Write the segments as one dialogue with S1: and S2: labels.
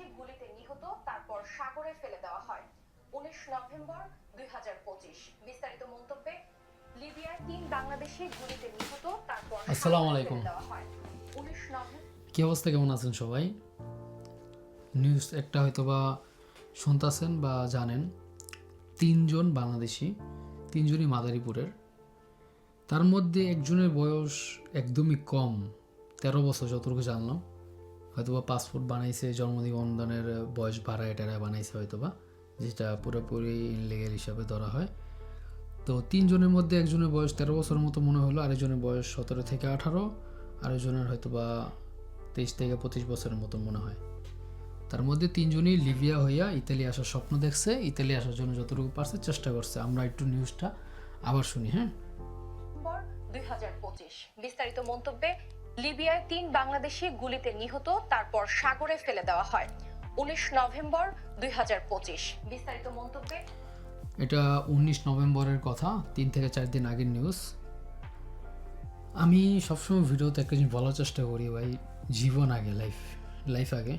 S1: বাংলাদেশি গুলিতে নিহত তারপর সাগরে ফেলে দেওয়া হয়। উনিশ নভেম্বর দুই বিস্তারিত মন্তব্যে লিবিয়ার তিন বাংলাদেশি গুলিতে নিহত তারপর
S2: আসসালামু আলাইকুম। কি অবস্থা কেমন আছেন সবাই? নিউজ একটা হয়তো বা শুনতেছেন বা জানেন তিনজন বাংলাদেশি তিনজনই মাদারীপুরের। তার মধ্যে একজনের বয়স একদমই কম তেরো বছর যতটুকু জানলাম। হয়তো বা পাসপোর্ট বানাইছে জন্ম নিবন্ধনের বয়স বাড়ায় টাড়ায় বানাইছে হয়তো বা যেটা পুরোপুরি ইনলিগেল হিসাবে ধরা হয়। তো তিনজনের মধ্যে একজনের বয়স তেরো বছরের মতো মনে হলো, আরেকজনের বয়স সতেরো থেকে আঠারো, আরেকজনের হয়তো বা তেইশ থেকে পঁচিশ বছরের মতো মনে হয়। তার মধ্যে তিনজনই লিবিয়া হইয়া ইতালি আসার স্বপ্ন দেখছে, ইতালি আসার জন্য যতটুকু পারছে চেষ্টা করছে। আমরা একটু নিউজটা আবার শুনি হ্যাঁ?
S1: বিস্তারিত মন্তব্যে লিবিয়ায় তিন বাংলাদেশি গুলিতে নিহত, তারপর সাগরে ফেলে দেওয়া হয়। উনিশ নভেম্বর দুই বিস্তারিত মন্তব্যে
S2: এটা উনিশ নভেম্বরের কথা, তিন থেকে চার দিন আগের নিউজ আমি সবসময় ভিডিওতে একটা জিনিস বলার চেষ্টা করি ভাই, জীবন আগে লাইফ লাইফ আগে।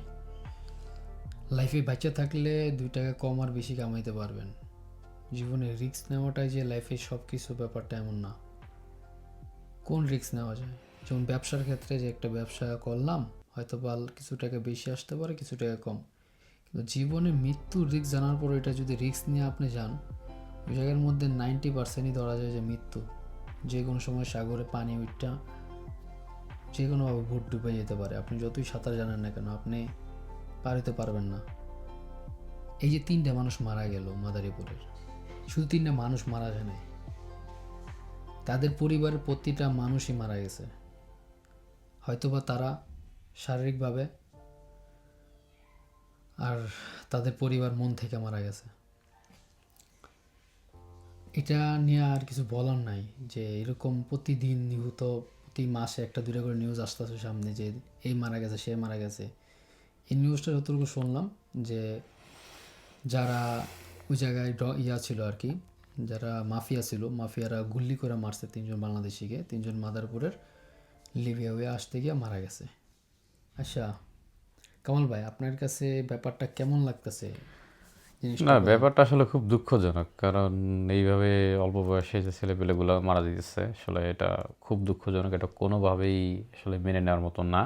S2: লাইফে বাচ্চা থাকলে দুই টাকা কম আর বেশি কামাইতে পারবেন। জীবনে রিস্ক নেওয়াটাই যে লাইফে সব কিছু ব্যাপারটা এমন না। কোন রিস্ক নেওয়া যায়? যেমন ব্যবসার ক্ষেত্রে যে একটা ব্যবসা করলাম, হয়তো বা কিছু টাকা বেশি আসতে পারে, কিছু টাকা কম। কিন্তু জীবনে মৃত্যুর রিস্ক জানার পর এটা যদি রিস্ক নিয়ে আপনি যান, ওই জায়গার মধ্যে নাইনটি পার্সেন্টই ধরা যায় যে মৃত্যু। যে কোনো সময় সাগরে পানি উঠটা যে কোনোভাবে ভোট ডুবে যেতে পারে। আপনি যতই সাঁতার জানেন না কেন, আপনি পার হতে পারবেন না। এই যে তিনটা মানুষ মারা গেল মাদারীপুরের, শুধু তিনটা মানুষ মারা যায় তাদের পরিবারের প্রতিটা মানুষই মারা গেছে। হয়তোবা তারা শারীরিকভাবে আর তাদের পরিবার মন থেকে মারা গেছে। এটা নিয়ে আর কিছু বলার নাই যে এরকম প্রতিদিন নিহত, প্রতি মাসে একটা দুটো করে নিউজ আসতেছে সামনে যে এই মারা গেছে, সে মারা গেছে। এই নিউজটা যতটুকু শুনলাম যে যারা ওই জায়গায় ইয়া ছিল আর কি, যারা মাফিয়া ছিল, মাফিয়ারা গুল্লি করে মারছে তিনজন বাংলাদেশিকে, তিনজন মাদারপুরের লিবিয়া হয়ে আসতে গিয়ে মারা গেছে। আচ্ছা কামাল ভাই আপনার কাছে ব্যাপারটা কেমন লাগতেছে?
S3: না ব্যাপারটা আসলে খুব দুঃখজনক কারণ এইভাবে অল্প বয়সে যে ছেলেপেলেগুলো মারা দিতেছে আসলে এটা খুব দুঃখজনক এটা কোনোভাবেই আসলে মেনে নেওয়ার মতো না।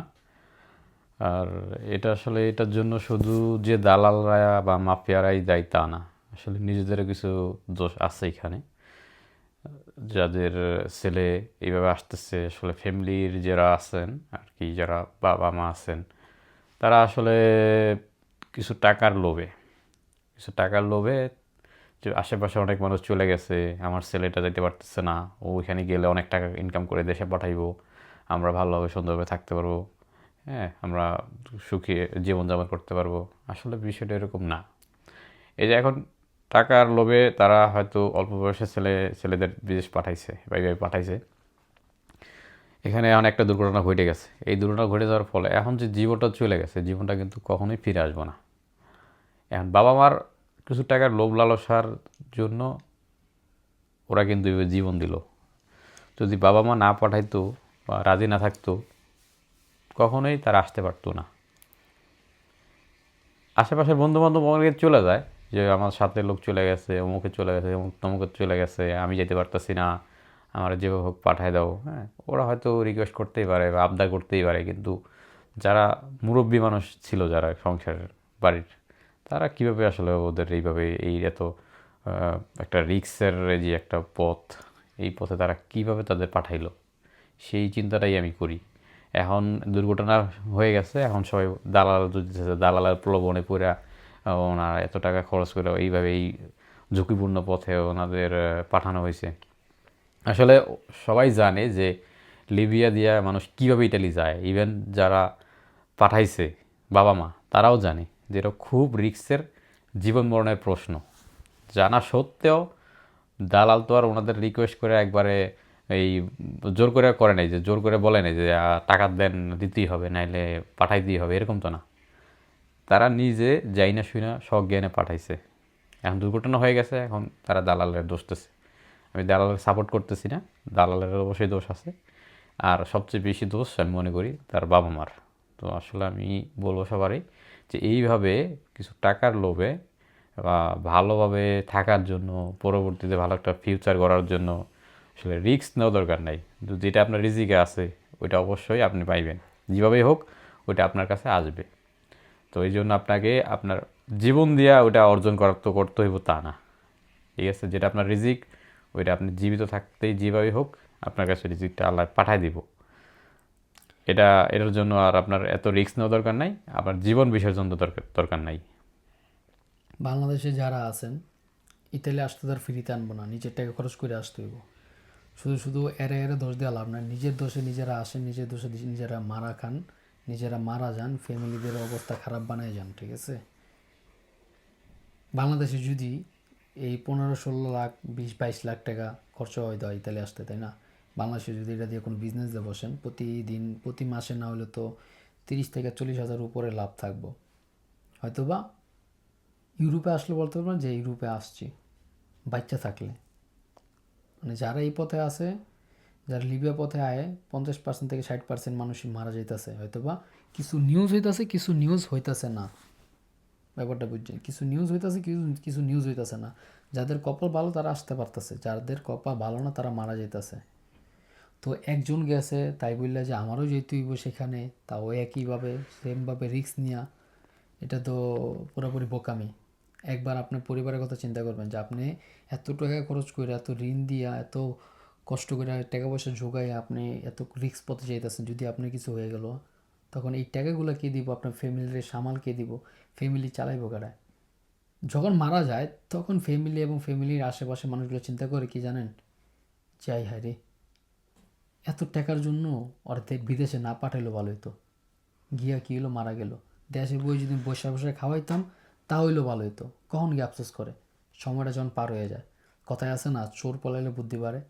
S3: আর এটা আসলে এটার জন্য শুধু যে দালালরা বা মাফিয়ারাই দায়ী তা না আসলে নিজেদেরও কিছু দোষ আছে এখানে। যাদের ছেলে এইভাবে আসতেছে, আসলে ফ্যামিলির যারা আছেন, আর কি যারা বাবা মা আছেন, তারা আসলে কিছু টাকার লোভে, কিছু টাকার লোভে যে আশেপাশে অনেক মানুষ চলে গেছে, আমার ছেলেটা যেতে পারতেছে না, ও ওইখানে গেলে অনেক টাকা ইনকাম করে দেশে পাঠাইবো, আমরা ভালোভাবে, সুন্দরভাবে থাকতে পারব হ্যাঁ আমরা সুখী জীবনযাপন করতে পারব। আসলে বিষয়টা এরকম না। এই যে এখন টাকার লোভে তারা হয়তো অল্প বয়সে ছেলে, ছেলেদের বিদেশ পাঠাইছে বা এইভাবে পাঠাইছে। এখানে এখন একটা দুর্ঘটনা ঘটে গেছে। এই দুর্ঘটনা ঘটে যাওয়ার ফলে এখন যে জীবনটা চলে গেছে, জীবনটা কিন্তু কখনোই ফিরে আসব না। এখন বাবা মার কিছু টাকার লোভ লালসার জন্য ওরা কিন্তু জীবন দিল। যদি বাবা মা না পাঠাইতো বা রাজি না থাকতো, কখনোই তারা আসতে পারতো না। আশেপাশের বন্ধু বান্ধব অনেকে চলে যায় যে আমার সাথে লোক চলে গেছে, অমুকে চলে গেছে তমুকে চলে গেছে, আমি যেতে পারতেছি না, আমার যেভাবে হোক পাঠায় দাও হ্যাঁ। ওরা হয়তো রিকোয়েস্ট করতেই পারে বা আবদার করতেই পারে, কিন্তু যারা মুরব্বী মানুষ ছিল যারা সংসারের বাড়ির, তারা কীভাবে আসলে ওদের এইভাবে এই এত একটা রিক্সের যে একটা পথ, এই পথে তারা কীভাবে তাদের পাঠাইলো, সেই চিন্তাটাই আমি করি। এখন দুর্ঘটনা হয়ে গেছে, এখন সবাই দালাল দালালের প্রলোভনে পুরা ওনার এত টাকা খরচ করে এইভাবে এই ঝুঁকিপূর্ণ পথে ওনাদের পাঠানো হয়েছে। আসলে সবাই জানে যে লিবিয়া দিয়া মানুষ কীভাবে ইটালি যায়। ইভেন যারা পাঠাইছে বাবা মা, তারাও জানে যে এটা খুব রিক্সের জীবন মরণের প্রশ্ন। জানা সত্ত্বেও দালাল তো আর ওনাদের রিকোয়েস্ট করে একবারে এই জোর করে করে নাই যে, জোর করে বলে নাই যে টাকা দেন, দিতেই হবে, নাইলে পাঠাই দিয়ে হবে। এরকম তো না। তারা নিজে যাই না শুই না সজ্ঞানে পাঠাইছে। এখন দুর্ঘটনা হয়ে গেছে, এখন তারা দালালের দোষতেছে আমি দালালের সাপোর্ট করতেছি না, দালালের অবশ্যই দোষ আছে। আর সবচেয়ে বেশি দোষ আমি মনে করি তার বাবা মার তো আসলে আমি বলব সবারই যে এইভাবে কিছু টাকার লোভে বা ভালোভাবে থাকার জন্য, পরবর্তীতে ভালো একটা ফিউচার করার জন্য আসলে রিস্ক নেওয়া দরকার নাই। যেটা আপনার রিজিকে আছে, ওইটা অবশ্যই আপনি পাইবেন। যেভাবেই হোক, ওইটা আপনার কাছে আসবে। তো এই জন্য আপনাকে আপনার জীবন দিয়া ওটা অর্জন করার তো করতে হইব তা না। ঠিক আছে? যেটা আপনার রিজিক, ওইটা আপনি জীবিত থাকতেই যেভাবেই হোক আপনার কাছে রিজিকটা আল্লাহ পাঠায় দিব। এটা, এটার জন্য আর আপনার এত রিস্ক নেওয়া দরকার নাই আপনার জীবন বিসর্জন দরকার দরকার নাই।
S2: বাংলাদেশে যারা আছেন, ইতালি আসতে তার ফ্রিতে আনব না, নিজের টাকা খরচ করে আসতে হইব। শুধু শুধু এরে এরে দোষ দেওয়া লাভ নাই। নিজের দোষে নিজেরা আসেন, নিজের দোষে নিজে- নিজেরা মারা খান। নিজেরা মারা যান, ফ্যামিলিদের অবস্থা খারাপ বানায় যান, ঠিক আছে? বাংলাদেশে যদি এই পনেরো, ষোলো লাখ, বিশ, বাইশ লাখ টাকা খরচ হয় দেওয়া ইতালি আসতে, তাই না? বাংলাদেশে যদি এটা দিয়ে কোনো বিজনেস দিয়ে বসেন, প্রতিদিন, প্রতি মাসে না হলে তো তিরিশ থেকে চল্লিশ হাজার উপরে লাভ থাকব। হয়তোবা ইউরোপে আসলে বলতে পারবেন যে, ইউরোপে আসছি, বাচ্চা থাকলে। মানে যারা এই পথে আছে যারা লিবিয়া পথে আয়, পঞ্চাশ পার্সেন্ট থেকে ষাট পার্সেন্ট মানুষই মারা যাইতেছে হয়তো বা কিছু নিউজ হইতাছে, কিছু নিউজ হইতাছে না। ব্যাপারটা বুঝছেন? কিছু নিউজ হইতাছে, কিছু কিছু নিউজ হইতাছে না। যাদের কপাল ভালো, তারা আসতে পারতেছে। যাদের কপাল ভালো না, তারা মারা যাইতেছে। তো একজন গেছে, তাই বললে যে আমারও যেহেতু হইব সেখানে, তাও একইভাবে সেমভাবে রিস্ক নেওয়া এটা তো পুরোপুরি বোকামি। একবার আপনার পরিবারের কথা চিন্তা করবেন যে আপনি এত টাকা খরচ করে, এত ঋণ দিয়া, এত কষ্ট করে টাকা পয়সা জোগাই আপনি এত রিস্ক পথে যাইতেছেন, যদি আপনার কিছু হয়ে গেল, তখন এই টাকাগুলো কে দিব? আপনার ফ্যামিলির সামাল কে দিব? ফ্যামিলি চালাইব কারা? যখন মারা যায়, তখন ফ্যামিলি এবং ফ্যামিলির আশেপাশে মানুষগুলো চিন্তা করে কি জানেন? যাই হায় রে, এত টাকার জন্য অর্ধেক বিদেশে না পাঠাইলো ভালো হতো গিয়া কি হলো মারা গেল। দেশে বই যদি বসে বসে খাওয়াইতাম, তা হইল ভালো হতো কখন গিয়ে আফসোস করে? সময়টা যখন পার হয়ে যায়। কথায় আছে না, চোর পলাইলে বুদ্ধি বাড়ে।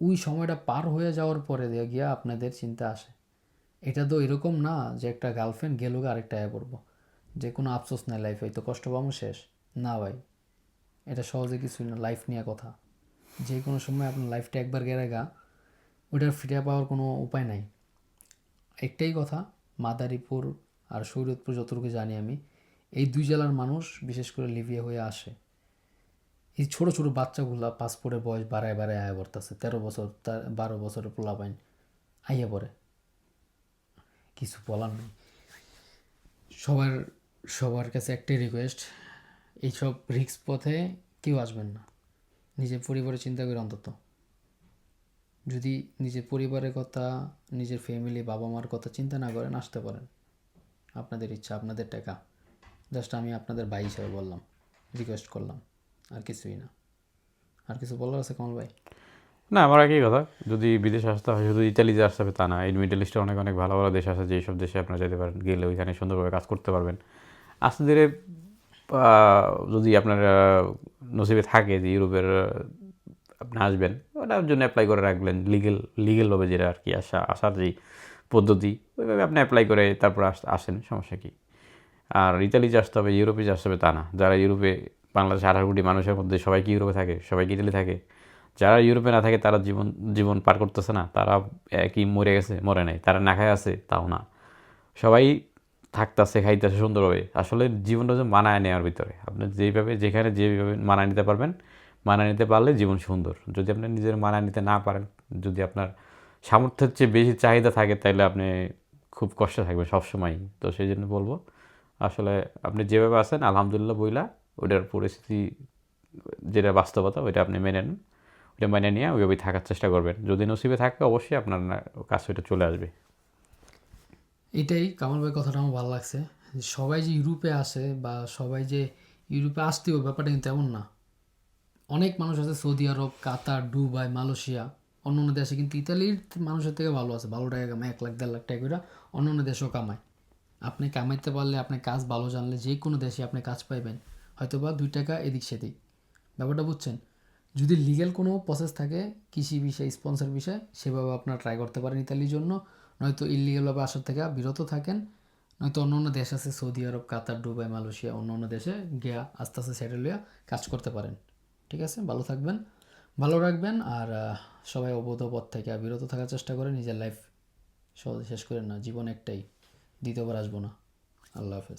S2: ওই সময়টা পার হয়ে যাওয়ার পরে দিয়ে গিয়া আপনাদের চিন্তা আসে। এটা তো এরকম না যে একটা গার্লফ্রেন্ড গেল আরেকটা আয় পড়ব। যে কোনো আফসোস নাই লাইফে তো কষ্ট পাবো শেষ। না ভাই, এটা সহজে কিছুই না লাইফ নিয়ে কথা। যে কোনো সময় আপনার লাইফটা একবার গেলে গা ওটার ফিরে পাওয়ার কোনো উপায় নাই। একটাই কথা, মাদারীপুর আর সৈরতপুর যতটুকু জানি আমি, এই দুই জেলার মানুষ বিশেষ করে লিবিয়া হয়ে আসে। এই ছোট ছোট বাচ্চাগুলা পাসপোর্টের বয়স বাড়ায় বাড়ায় আয়া পড়তেছে, তেরো বছর তার বারো বছরের পোলা পাইন আইয়া পড়ে। কিছু বলার নেই। সবার সবার কাছে একটাই রিকোয়েস্ট এইসব রিক্স পথে কেউ আসবেন না। নিজের পরিবারের চিন্তা করে অন্তত। যদি নিজের পরিবারের কথা, নিজের ফ্যামিলি বাবা মার কথা চিন্তা না করেন, আসতে পারেন। আপনাদের ইচ্ছা, আপনাদের টাকা। জাস্ট আমি আপনাদের ভাই হিসাবে বললাম রিকোয়েস্ট করলাম। আর কিছুই না। আর কিছু বলার আছে কমল ভাই?
S3: না, আমার একই কথা। যদি বিদেশে আসতে হয়, শুধু ইতালি যে আসতে হবে তা না। এই মিডল ইস্টে অনেক অনেক ভালো ভালো দেশ আছে, যেসব দেশে আপনারা যেতে পারেন, গেলে ওইখানে সুন্দরভাবে কাজ করতে পারবেন। আস্তে ধীরে যদি আপনার নসিবে থাকে যে ইউরোপের আপনি আসবেন, ওটার জন্য অ্যাপ্লাই করে রাখবেন। লিগেল লিগেলভাবে যেটা আর কি আসা আসার যেই পদ্ধতি, ওইভাবে আপনি অ্যাপ্লাই করে তারপর আস- আসেন, সমস্যা কী? আর ইতালি যে আসতে হবে, ইউরোপে যে আসতে হবে তা না। যারা ইউরোপে বাংলাদেশ আঠারো কোটি মানুষের মধ্যে সবাই কি ইউরোপে থাকে? সবাই কি ইতালি থাকে? যারা ইউরোপে না থাকে, তারা জীবন জীবন পার করতেছে না। তারা কি মরে গেছে, মরে নাই। তারা না খায় আছে, তাও না। সবাই থাকতেছে, খাইতেছে সুন্দরভাবে। আসলে জীবনটা যে মানায় নেওয়ার ভিতরে। আপনি যেইভাবে, যেখানে যেভাবে মানায় নিতে পারবেন, মানায় নিতে পারলে জীবন সুন্দর। যদি আপনি নিজের মানায় নিতে না পারেন, যদি আপনার সামর্থ্যের চেয়ে বেশি চাহিদা থাকে তাহলে আপনি খুব কষ্টে থাকবেন সবসময় তো সেই জন্য বলব, আসলে আপনি যেভাবে আছেন, আলহামদুলিল্লাহ বইলা। ওইটার পরিস্থিতি, যেটা বাস্তবতা, ওইটা আপনি মেনে নেন। ওইটা মেনে নিয়ে ওইভাবেই থাকার চেষ্টা করবেন। যদি নসিবে থাকে, অবশ্যই আপনার কাছে ওইটা চলে আসবে।
S2: এটাই কামাল ভাই কথাটা আমার ভালো লাগছে। সবাই যে ইউরোপে আসে বা সবাই যে ইউরোপে আসতেও ব্যাপারটা কিন্তু এমন না। অনেক মানুষ আছে Saudi Arab, Qatar, Dubai, Malaysia অন্য অন্য দেশে কিন্তু ইতালির মানুষের থেকে ভালো আছে। ভালো টাকা কামায়, এক লাখ, দেড় লাখ টাকা করে অন্য অন্য দেশেও কামায়। আপনি কামাইতে পারলে আপনি কাজ ভালো জানলে যে কোনো দেশে আপনি কাজ পাইবেন। হয়তো বা দুই টাকা এদিক সেদিক। ব্যাপারটা বুঝছেন? যদি লিগ্যাল কোনো প্রসেস থাকে, কৃষি বিষয়ে স্পন্সর বিষয়ে, সেভাবে আপনারা ট্রাই করতে পারেন ইতালির জন্য। নয়তো ইলিগালভাবে আসার থেকে বিরত থাকেন। নয়তো অন্য অন্য দেশ আছে, Saudi Arab, Qatar, Dubai, Malaysia, অন্য অন্য দেশে গিয়া আস্তে আস্তে সেটেল হইয়া কাজ করতে পারেন। ঠিক আছে? ভালো থাকবেন, ভালো রাখবেন আর সবাই অবৈধ পথ থেকে বিরত থাকার চেষ্টা করে। নিজের লাইফ সহজে শেষ করেন না। জীবন একটাই, দ্বিতীয়বার আসব না। আল্লাহ হাফেজ।